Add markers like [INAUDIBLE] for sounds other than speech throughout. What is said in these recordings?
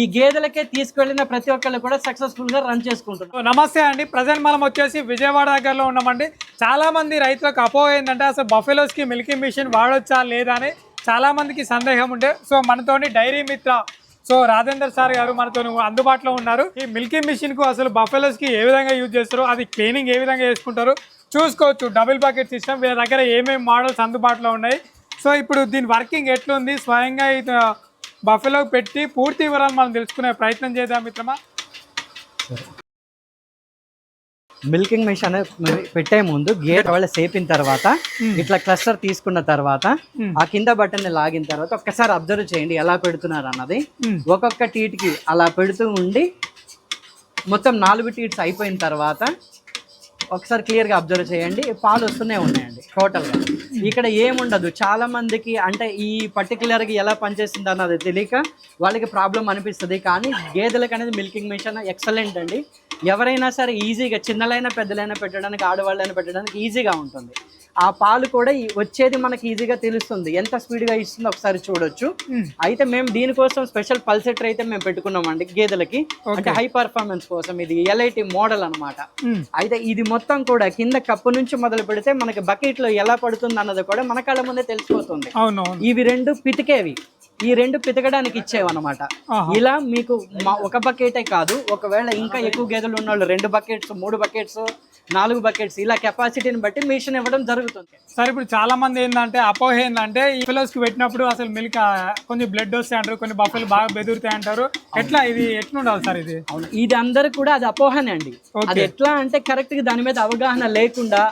ఈ గేదెలకే తీసుకెళ్ళిన ప్రతి ఒక్కళ్ళు కూడా సక్సెస్ఫుల్గా రన్ చేసుకుంటున్నారు. సో నమస్తే అండి. ప్రజెంట్ మనం వచ్చేసి విజయవాడ దగ్గరలో ఉన్నామండి. చాలా మంది రైతులకు అపోహ ఏంటంటే అసలు బఫెలోస్కి మిల్కింగ్ మిషన్ వాడొచ్చా లేదా అని చాలా మందికి సందేహం ఉండే. సో మనతోని dairy Mitra so Rajender sir గారు మనతో అందుబాటులో ఉన్నారు. ఈ మిల్కింగ్ మిషన్కు అసలు బఫెలోస్కి ఏ విధంగా యూజ్ చేస్తారు అది క్లీనింగ్ ఏ విధంగా చేసుకుంటారు చూసుకోవచ్చు. డబుల్ బకెట్ సిస్టమ్ వీళ్ళ దగ్గర ఏమేమి మోడల్స్ అందుబాటులో ఉన్నాయి. సో ఇప్పుడు దీని వర్కింగ్ ఎట్లుంది? స్వయంగా బఫెలో పెట్టి పూర్తి వివరాలు మనం తెలుసుకునే ప్రయత్నం చేద్దాం మిత్రమా మిల్కింగ్ మిషన్ పెట్టే ముందు గేట్ వాళ్ళ సేపిన తర్వాత ఇట్లా క్లస్టర్ తీసుకున్న తర్వాత. ఆ కింద బటన్ లాగిన తర్వాత ఒక్కసారి అబ్జర్వ్ చేయండి ఎలా పెడుతున్నారు అన్నది. ఒక్కొక్క టీట్కి అలా పెడుతూ ఉండి మొత్తం నాలుగు టీట్స్ అయిపోయిన తర్వాత ఒకసారి క్లియర్గా అబ్జర్వ్ చేయండి. పాలు వస్తూనే ఉన్నాయండి టోటల్గా ఇక్కడ ఏముండదు. చాలా మందికి అంటే ఈ పర్టికులర్గా ఎలా పనిచేస్తుంది అన్నది తెలియక వాళ్ళకి ప్రాబ్లం అనిపిస్తుంది. కానీ గేదెలకు అనేది మిల్కింగ్ మిషన్ ఎక్సలెంట్ అండి. ఎవరైనా సరే ఈజీగా చిన్నలైనా పెద్దలైనా పెట్టడానికి ఆడవాళ్ళైనా పెట్టడానికి ఈజీగా ఉంటుంది. ఆ పాలు కూడా వచ్చేది మనకి ఈజీగా తెలుస్తుంది. ఎంత స్పీడ్గా ఇస్తుందో ఒకసారి చూడొచ్చు. అయితే మేము దీనికోసం స్పెషల్ పల్సెటర్ అయితే మేము పెట్టుకున్నామండి గేదెలకి. అంటే హై పర్ఫార్మెన్స్ కోసం ఇది ఎల్ఐటి మోడల్ అన్నమాట. అయితే ఇది మొత్తం కూడా కింద కప్పు నుంచి మొదలు పెడితే మనకి బకెట్లో ఎలా పడుతుంది అన్నది కూడా మన కళ్ళ ముందే తెలిసిపోతుంది. ఇవి రెండు పితికేవి. ఈ రెండు పితకడానికి ఇచ్చేవన్నమాట. ఇలా మీకు ఒక బకెటే కాదు ఒకవేళ ఇంకా ఎక్కువ గేదెలు ఉన్న వాళ్ళు రెండు బకెట్స్ మూడు బకెట్స్ నాలుగు బకెట్స్ ఇలా కెపాసిటీని బట్టి మిషన్ ఇవ్వడం జరుగుతుంది. సార్ ఇప్పుడు చాలా మంది ఏంటంటే అపోహ ఏంటంటే కి పెట్టినప్పుడు అసలు మిల్క్ కొంచెం బ్లడ్ వస్తాయి అంటారు కొన్ని బఫెలు బాగా బెదురుతాయి అంటారు. ఎట్లా ఇది ఎట్లా ఉండాలి సార్ ఇది? ఇది అందరు కూడా అది అపోహనే అండి. అది ఎట్లా అంటే కరెక్ట్గా దాని మీద అవగాహన లేకుండా.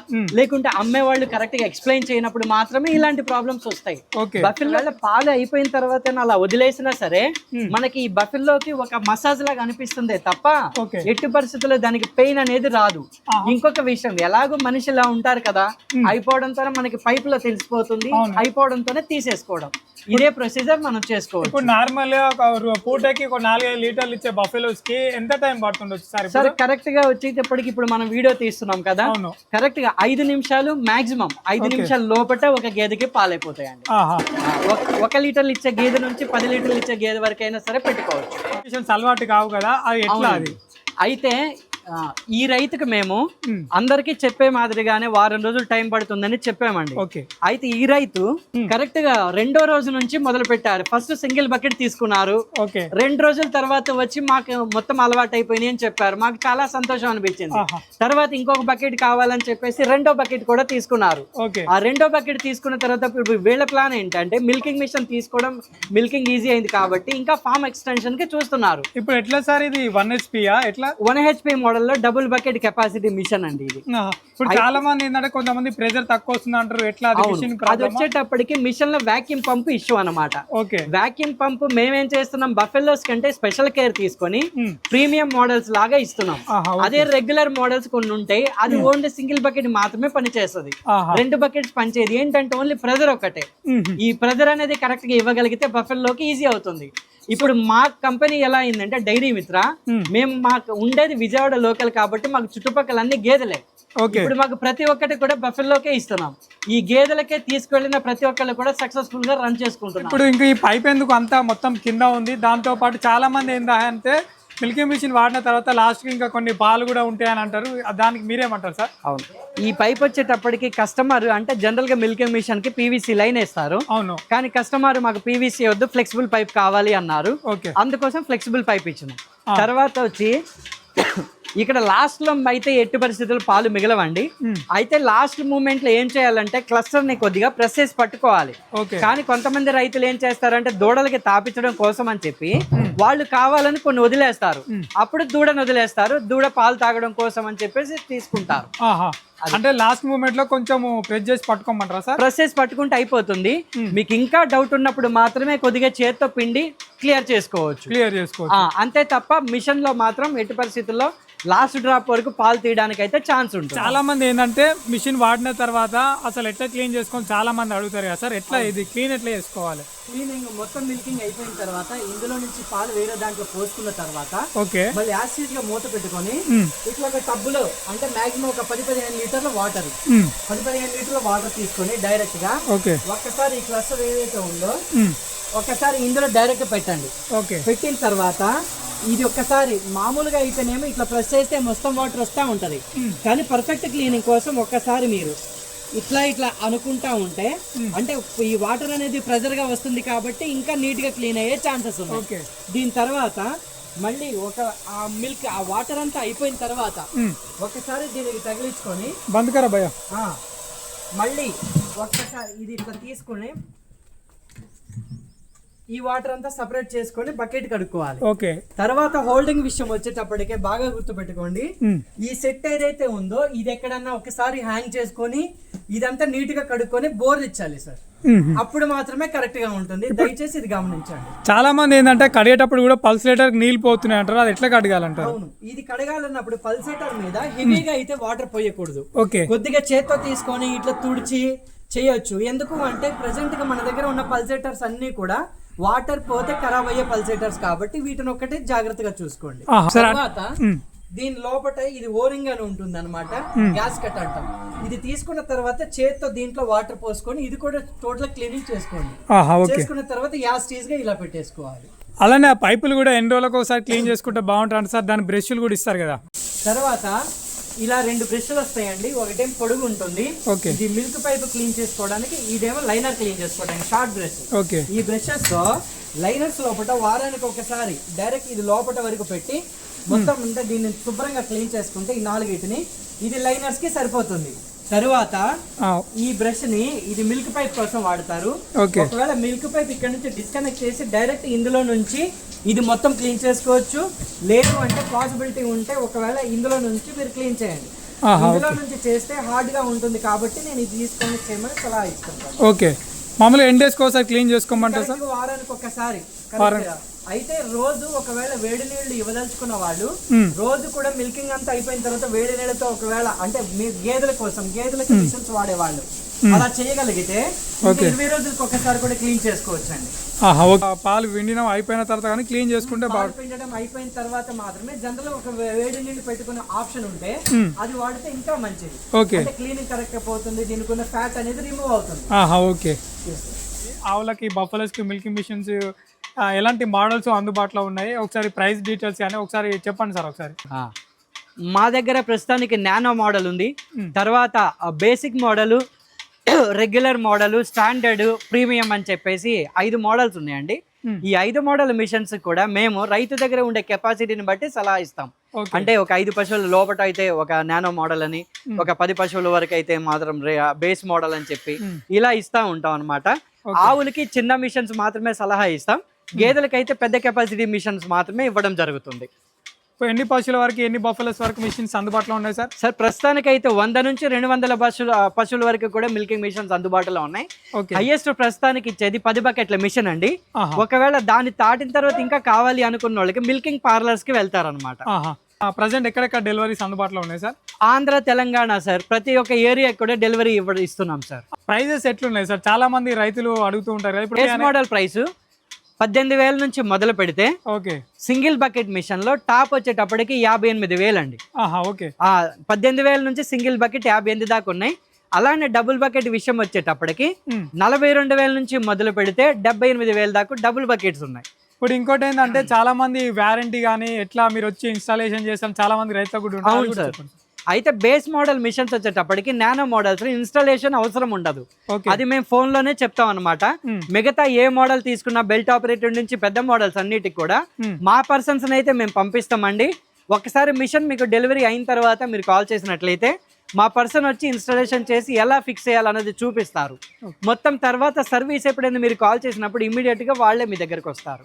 లేకుంటే అమ్మే వాళ్ళు కరెక్ట్గా ఎక్స్ప్లెయిన్ చేయనప్పుడు మాత్రమే ఇలాంటి ప్రాబ్లమ్స్ వస్తాయి. బఫిల్ వల్ల పాలు అయిపోయిన తర్వాత అలా వదిలేసినా సరే. మనకి ఈ బఫిల్లోకి ఒక మసాజ్ లాగా అనిపిస్తుంది తప్ప ఎట్టి పరిస్థితుల్లో దానికి పెయిన్ అనేది రాదు. ఇంకొక విషయం ఎలాగో మనిషి ఇలా ఉంటారు కదా అయిపోవడంతోనే మనకి పైప్లో తెలిసిపోతుంది. అయిపోవడంతోనే తీసేసుకోవడం. ఇదే ప్రొసీజర్ మనం చేసుకోవచ్చు. ఇప్పుడు నార్మల్గా ఒక పూటకి ఒక నాలుగైదు లీటర్లు ఇచ్చే బఫెలోస్కి ఎంత టైం పడుతుండొచ్చు సార్? సరే కరెక్ట్గా వచ్చేటప్పటికి ఇప్పుడు మనం వీడియో తీస్తున్నాం కదా కరెక్ట్గా ఐదు నిమిషాలు మాక్సిమం ఐదు నిమిషాల లోపట ఒక గేదెకి పాలైపోతాయండి. ఒక లీటర్లు ఇచ్చే గేదె నుంచి పది లీటర్లు ఇచ్చే గేదె వరకు అయినా సరే పెట్టుకోవచ్చు. అలవాటు కావు కదా అది ఎట్లా అది? అయితే ఈ రైతుకు మేము. అందరికీ చెప్పే మాదిరిగానే వారం రోజులు టైం పడుతుందని చెప్పామండి. ఓకే. అయితే ఈ రైతు కరెక్ట్గా రెండో రోజు నుంచి మొదలు పెట్టారు. ఫస్ట్ సింగిల్ బకెట్ తీసుకున్నారు. ఓకే. రెండు రోజుల తర్వాత వచ్చి మాకు మొత్తం అలవాటు అయిపోయినాయి అని చెప్పారు. మాకు చాలా సంతోషం అనిపించింది. తర్వాత ఇంకొక బకెట్ కావాలని చెప్పేసి రెండో బకెట్ కూడా తీసుకున్నారు. ఓకే. ఆ రెండో బకెట్ తీసుకున్న తర్వాత ఇప్పుడు వీళ్ళ ప్లాన్ ఏంటంటే మిల్కింగ్ మిషన్ తీసుకోవడం మిల్కింగ్ ఈజీ అయింది కాబట్టి ఇంకా ఫామ్ ఎక్స్టెన్షన్కి చూస్తున్నారు. ఇప్పుడు ఎట్లా సార్ ఇది? వన్ హెచ్పియా ఎట్లా? వన్ హెచ్పి మోడల్లో డబుల్ బకెట్ కెపాసిటీ మిషన్ అండి ఇది. ఇప్పుడు చాలా మంది ఏంటంటే కొంతమంది ప్రెజర్ తక్కువ వస్తుంది అంటారు ఎట్లా అది వచ్చేటప్పటికి మిషన్లో వాక్యూమ్ పంప్ ఇష్యూ అన్నమాట. ఓకే. వాక్యూమ్ పంప్ మేమేం చేస్తున్నాం బఫెల్లోస్ కంటే స్పెషల్ కేర్ తీసుకొని. ప్రీమియం మోడల్స్ లాగా ఇస్తున్నాం. అదే రెగ్యులర్ మోడల్స్ కొన్ని ఉంటాయి అది ఓన్లీ సింగిల్ బకెట్ మాత్రమే పనిచేస్తుంది. రెండు బకెట్స్ పనిచేది ఏంటంటే ఓన్లీ ప్రెజర్ ఒకటే. ఈ ప్రెజర్ అనేది కరెక్ట్గా ఇవ్వగలిగితే బఫెల్లోకి ఈజీ అవుతుంది. ఇప్పుడు మా కంపెనీ ఎలా అయిందంటే డైరీ మిత్ర. మేము. మాకు ఉండేది విజయవాడ లోకల్ కాబట్టి మాకు చుట్టుపక్కల అన్ని గేదెలే. ఓకే. ఇప్పుడు మాకు ప్రతి ఒక్కటి కూడా బఫెల్లోకే ఇస్తున్నాం. ఈ గేదెలకే తీసుకెళ్ళిన ప్రతి ఒక్కళ్ళు కూడా సక్సెస్ఫుల్గా రన్ చేసుకుంటున్నాం ఇప్పుడు ఇంకా ఈ పైప్ ఎందుకు అంతా మొత్తం కింద ఉంది? దాంతో పాటు చాలా మంది ఏంటంటే మిల్కింగ్ మిషన్ వాడిన తర్వాత లాస్ట్ ఇంకా కొన్ని పాలు కూడా ఉంటాయని అంటారు. దానికి మీరేమంటారు సార్? అవును. ఈ పైప్ వచ్చేటప్పటికి కస్టమర్ అంటే జనరల్గా మిల్కింగ్ మిషన్కి పీవీసీ లైన్ వేస్తారు. అవును. కానీ కస్టమర్ మాకు పీవీసీ వద్దు ఫ్లెక్సిబుల్ పైప్ కావాలి అన్నారు. ఓకే. అందుకోసం ఫ్లెక్సిబుల్ పైప్ ఇచ్చినాం. తర్వాత వచ్చి ఇక్కడ లాస్ట్లో అయితే ఎట్టి పరిస్థితుల్లో పాలు మిగలవండి. అయితే లాస్ట్ మూమెంట్లో ఏం చేయాలంటే క్లస్టర్ని కొద్దిగా ప్రెస్ చేసి పట్టుకోవాలి. ఓకే. కానీ కొంతమంది రైతులు ఏం చేస్తారంటే దూడలకి తాపించడం కోసం అని చెప్పి వాళ్ళు కావాలని కొన్ని వదిలేస్తారు. అప్పుడు దూడను వదిలేస్తారు. దూడ పాలు తాగడం కోసం అని చెప్పేసి తీసుకుంటారు. అంటే లాస్ట్ మూమెంట్లో కొంచెం ప్రెస్ చేసి పట్టుకోమంటారా సార్? ప్రెస్ చేసి పట్టుకుంటే అయిపోతుంది. మీకు ఇంకా డౌట్ ఉన్నప్పుడు మాత్రమే కొద్దిగా చేత్తో పిండి క్లియర్ చేసుకోవచ్చు. క్లియర్ చేసుకోవచ్చు. అంతే తప్ప మిషన్లో మాత్రం ఎట్టి పరిస్థితుల్లో లాస్ట్ డ్రాప్ వరకు పాలు తీయడానికి అయితే ఛాన్స్ ఉంటుంది. చాలా మంది ఏంటంటే మిషన్ వాడిన తర్వాత అసలు ఎట్లా క్లీన్ చేసుకొని చాలా మంది అడుగుతారు కదా సార్ ఎట్లా ఇది క్లీన్ ఎట్లా చేసుకోవాలి? క్లీనింగ్ మొత్తం మిల్కింగ్ అయిపోయిన తర్వాత ఇందులో నుంచి పాలు వేరే దాంట్లో పోసుకున్న తర్వాత ఓకే. మళ్ళీ యాసిడ్గా మూత పెట్టుకొని. ఇట్లా ఒక టబ్బులో అంటే మాక్సిమం ఒక పది పదిహేను లీటర్ల వాటర్ పది పదిహేను లీటర్ల వాటర్ తీసుకొని డైరెక్ట్గా ఓకే. ఒక్కసారి ఈ క్లస్టర్ ఏదైతే ఉందో ఉమ్, ఒక్కసారి ఇందులో డైరెక్ట్ పెట్టండి. ఓకే. పెట్టిన తర్వాత ఇది ఒక్కసారి మామూలుగా అయితేనేమో ఇట్లా ప్రెస్ చేస్తే మొత్తం వాటర్ వస్తూ ఉంటుంది. కానీ పర్ఫెక్ట్ క్లీనింగ్ కోసం ఒక్కసారి మీరు ఇట్లా ఇట్లా అనుకుంటా ఉంటే అంటే ఈ వాటర్ అనేది ప్రెజర్గా వస్తుంది కాబట్టి ఇంకా నీట్గా క్లీన్ అయ్యే ఛాన్సెస్ ఉన్నాయి. ఓకే దీని తర్వాత మళ్ళీ ఒక ఆ మిల్క్ ఆ వాటర్ అంతా అయిపోయిన తర్వాత ఉమ్, ఒకసారి దీనికి తగిలించుకొని బంద్ కరా భయ్యా. ఆ, మళ్ళీ ఒక్కసారి ఇది ఇట్లా తీసుకొని ఈ వాటర్ అంతా సపరేట్ చేసుకొని బకెట్ కడుక్కోవాలి. ఓకే. తర్వాత హోల్డింగ్ విషయం వచ్చేటప్పటికే బాగా గుర్తుపెట్టుకోండి. ఈ సెట్ ఏదైతే ఉందో ఇది ఎక్కడన్నా ఒకసారి హ్యాంగ్ చేసుకొని ఇదంతా నీట్గా కడుక్కొని బోర్ ఇచ్చాలి సార్. అప్పుడు మాత్రమే కరెక్ట్గా ఉంటుంది. దయచేసి ఇది గమనించండి. చాలా మంది ఏంటంటే కడిగేటప్పుడు కూడా పల్సలేటర్ నీళ్ళు పోతున్నాయి అంటారు. అది ఎట్లా కడగాలంటారు? అవును. ఇది కడగాలన్నప్పుడు పల్సేటర్ మీద హెవీగా అయితే వాటర్ పోయకూడదు. ఓకే. కొద్దిగా చేత్తో తీసుకొని ఇట్లా తుడిచి చేయొచ్చు. ఎందుకు అంటే ప్రజెంట్గా మన దగ్గర ఉన్న పల్సేటర్స్ అన్ని కూడా వాటర్ పోతే ఖరాబ్ అయ్యే పల్సేటర్స్ కాబట్టి వీటిని ఒక్కటే జాగ్రత్తగా చూసుకోండి. తర్వాత దీని లోపట ఇది ఓరింగ్ అని ఉంటుంది అనమాట గ్యాస్ కట్ అంటాం. ఇది తీసుకున్న తర్వాత చేత్తో దీంట్లో వాటర్ పోసుకొని ఇది కూడా టోటల్ క్లీనింగ్ చేసుకోండి. చేసుకున్న తర్వాత యాస్టీస్గా ఇలా పెట్టేసుకోవాలి. అలానే ఆ పైపులు కూడా ఎన్ని రోజులకు ఒకసారి క్లీన్ చేసుకుంటే బాగుంటుంది సార్? దాని బ్రష్లు కూడా ఇస్తారు కదా. తర్వాత ఇలా రెండు బ్రష్లు వస్తాయండి. ఒకటేం పొడుగు ఉంటుంది. ఇది మిల్క్ పైప్ క్లీన్ చేసుకోవడానికి ఇదేమో లైనర్ క్లీన్ చేసుకోవడానికి షార్ట్ బ్రష్. ఓకే. ఈ బ్రషెస్తో లైనర్స్ లోపల వారానికి ఒకసారి డైరెక్ట్ ఇది లోపల వరకు పెట్టి మొత్తం అంటే దీన్ని శుభ్రంగా క్లీన్ చేసుకుంటే ఈ నాలుగిటిని ఇది లైనర్స్కి సరిపోతుంది. తరువాత ఈ బ్రష్ని ఇది మిల్క్ పైప్ కోసం వాడతారు. ఒకవేళ మిల్క్ పైప్ ఇక్కడ నుంచి డిస్కనెక్ట్ చేసి డైరెక్ట్ ఇందులో నుంచి ఇది మొత్తం క్లీన్ చేసుకోవచ్చు. లేదు అంటే పాసిబిలిటీ ఉంటే ఒకవేళ ఇందులో నుంచి మీరు క్లీన్ చేయండి. ఇందులో నుంచి చేస్తే హార్డ్గా ఉంటుంది కాబట్టి నేను ఇది తీసుకొని చేయమని సలహా ఇస్తాను ఓకే. మామూలుగా ఎన్ని డేస్కి ఒకసారి క్లీన్ చేసుకోమంటారు సార్? వారానికి ఒకసారి. అయితే రోజు ఒకవేళ వేడి నీళ్ళు ఇవ్వదలుచుకున్న వాళ్ళు. రోజు కూడా మిల్కింగ్ అంతా అయిపోయిన తర్వాత వేడి నీళ్ళతో ఒకవేళ అంటే మీ గేదెల కోసం గేదెలకి మిషన్స్ వాడేవాళ్ళు. అలా చేయగలిగితే ఇరవై రోజులకు ఒకసారి కూడా క్లీన్ చేసుకోవచ్చు అండి పాలు విండినం అయిపోయిన తర్వాత కానీ క్లీన్ చేసుకుంటే పాలు పిండడం అయిపోయిన తర్వాత మాత్రమే జనరల్ ఒక వేడి నీళ్ళు పెట్టుకునే ఆప్షన్ ఉంటే అది వాడితే ఇంకా మంచిది. ఓకే. క్లీనింగ్ కరెక్ట్ పోతుంది దీనికి ఉన్న ఫ్యాట్ అనేది రిమూవ్ అవుతుంది. ఓకే. ఆవులకి బఫలస్కి మిల్కింగ్ మిషన్స్ ఎలాంటి మోడల్స్ అందుబాటులో ఉన్నాయి? ఒకసారి ప్రైస్ డీటెయిల్స్ కానీ ఒకసారి చెప్పండి సార్ ఒకసారి. మా దగ్గర ప్రస్తుతానికి నానో మోడల్ ఉంది. తర్వాత basic model [CLEARS THROAT] regular model standard premium అని చెప్పేసి ఐదు మోడల్స్ ఉన్నాయండి. ఈ ఐదు మోడల్ మిషన్స్ కూడా మేము రైతు దగ్గర ఉండే కెపాసిటీని బట్టి సలహా ఇస్తాం. అంటే ఒక ఐదు పశువుల లోపట అయితే ఒక నానో మోడల్ అని ఒక పది పశువుల వరకు అయితే మాత్రం బేస్ మోడల్ అని చెప్పి. ఇలా ఇస్తా ఉంటాం అనమాట ఆవులకి చిన్న మిషన్స్ మాత్రమే సలహా ఇస్తాం. గేదెలకైతే పెద్ద కెపాసిటీ మిషన్స్ మాత్రమే ఇవ్వడం జరుగుతుంది. ఎన్ని పశువుల వరకు ఎన్ని బఫలస్ వరకు మిషన్స్ అందుబాటులో ఉన్నాయి సార్ సార్ ప్రస్తుతానికైతే వంద నుంచి రెండు వందల పశువుల పశువుల వరకు కూడా మిల్కింగ్ మిషన్స్ అందుబాటులో ఉన్నాయి. ఓకే హైయెస్ట్ ప్రస్తుతానికి ఇచ్చేది పది బకెట్ల మిషన్ అండి. ఒకవేళ దాన్ని దాటిన తర్వాత ఇంకా కావాలి అనుకున్న వాళ్ళకి మిల్కింగ్ పార్లర్స్కి వెళ్తారనమాట ప్రజెంట్ ఎక్కడెక్కడ డెలివరీస్ అందుబాటులో ఉన్నాయి సార్ ఆంధ్ర తెలంగాణ సార్ ప్రతి ఒక్క ఏరియా కూడా డెలివరీ ఇవ్వ ఇస్తున్నాం సార్ ప్రైజెస్ ఎట్లున్నాయి సార్ చాలా మంది రైతులు అడుగుతూ ఉంటారు మోడల్ ప్రైస్ పద్దెనిమిది వేల నుంచి మొదలు పెడితే ఓకే. సింగిల్ బకెట్ మిషన్లో టాప్ వచ్చేటప్పటికి యాభై ఎనిమిది వేలు అండి ఓకే. పద్దెనిమిది వేల నుంచి సింగిల్ బకెట్ యాభై ఎనిమిది దాకా ఉన్నాయి. అలానే డబుల్ బకెట్ విషయం వచ్చేటప్పటికి. నలభై రెండు వేల నుంచి మొదలు పెడితే డెబ్బై ఎనిమిది వేల దాకా డబుల్ బకెట్స్ ఉన్నాయి. ఇప్పుడు ఇంకోటి ఏంటంటే చాలా మంది వారంటీ కానీ ఎట్లా మీరు వచ్చి ఇన్స్టాలేషన్ చేస్తాం చాలా మంది రైతులకు కూడా. అవును సార్. అయితే బేస్ మోడల్ మిషన్స్ వచ్చేటప్పటికి నానో మోడల్స్ ఇన్స్టాలేషన్ అవసరం ఉండదు. అది మేము ఫోన్లోనే చెప్తాం అనమాట. మిగతా ఏ మోడల్ తీసుకున్నా బెల్ట్ ఆపరేటర్ నుంచి పెద్ద మోడల్స్ అన్నిటికి కూడా. మా పర్సన్స్ అయితే మేము పంపిస్తామండి. ఒకసారి మిషన్ మీకు డెలివరీ అయిన తర్వాత మీరు కాల్ చేసినట్లయితే మా పర్సన్ వచ్చి ఇన్స్టాలేషన్ చేసి ఎలా ఫిక్స్ చేయాలన్నది చూపిస్తారు. మొత్తం తర్వాత సర్వీస్ ఎప్పుడైనా మీరు కాల్ చేసినప్పుడు ఇమీడియట్గా వాళ్ళే మీ దగ్గరకు వస్తారు.